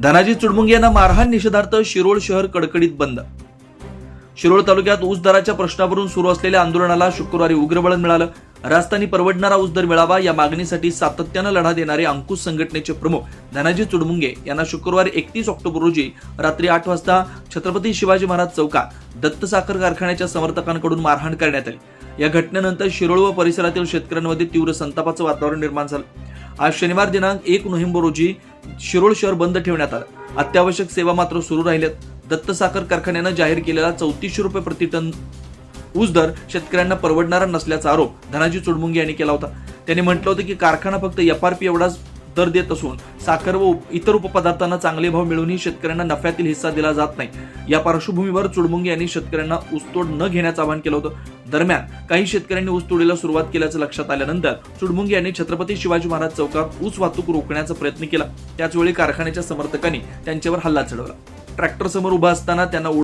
धनाजी चुडमुंगे यांना मारहाण निषेधार्थ शिरोळ शहर कडकडीत बंद. शिरोळ तालुक्यात ऊस दराच्या प्रश्नावरून सुरू असलेल्या आंदोलनाला शुक्रवारी उग्र वळण मिळालं. राजस्थानी परवडणारा ऊस दर मिळावा या मागणीसाठी सातत्यानं लढा देणारे अंकुश संघटनेचे प्रमुख धनाजी चुडमुंगे यांना शुक्रवारी एकतीस ऑक्टोबर रोजी रात्री आठ वाजता छत्रपती शिवाजी महाराज चौकात दत्त साखर कारखान्याच्या समर्थकांकडून मारहाण करण्यात आली. या घटनेनंतर शिरोळ व परिसरातील शेतकऱ्यांमध्ये तीव्र संतापाचं वातावरण निर्माण झालं. आज शनिवार दिनांक एक नोव्हेंबर रोजी शिरोळ शहर बंद ठेवण्यात आलं. अत्यावश्यक सेवा मात्र सुरू राहिल्यात. दत्त साखर कारखान्यानं जाहीर केलेला चौतीसशे रुपये प्रति टन ऊस दर शेतकऱ्यांना परवडणारा नसल्याचा आरोप धनाजी चुडमुंगे यांनी केला होता. त्यांनी म्हटलं होतं की कारखाना फक्त एफ आर पी एवढाच दर देत असून साखर व इतर उपपदार्थांना चांगले भाव मिळूनही शेतकऱ्यांना नफ्यातील हिस्सा दिला जात नाही. या पार्श्वभूमीवर चुडमुंगे यांनी शेतकऱ्यांना ऊसतोड न घेण्याचं आवाहन केलं होतं. दरम्यान काही शेतकऱ्यांनी ऊसतोडीला सुरुवात केल्याचं लक्षात आल्यानंतर चुडमुंगे यांनी छत्रपती शिवाजी महाराज चौकात ऊस वाहतूक रोखण्याचा प्रयत्न केला. त्याचवेळी कारखान्याच्या समर्थकांनी त्यांच्यावर हल्ला चढवला. ट्रॅक्टर समोर उभा असताना त्यांना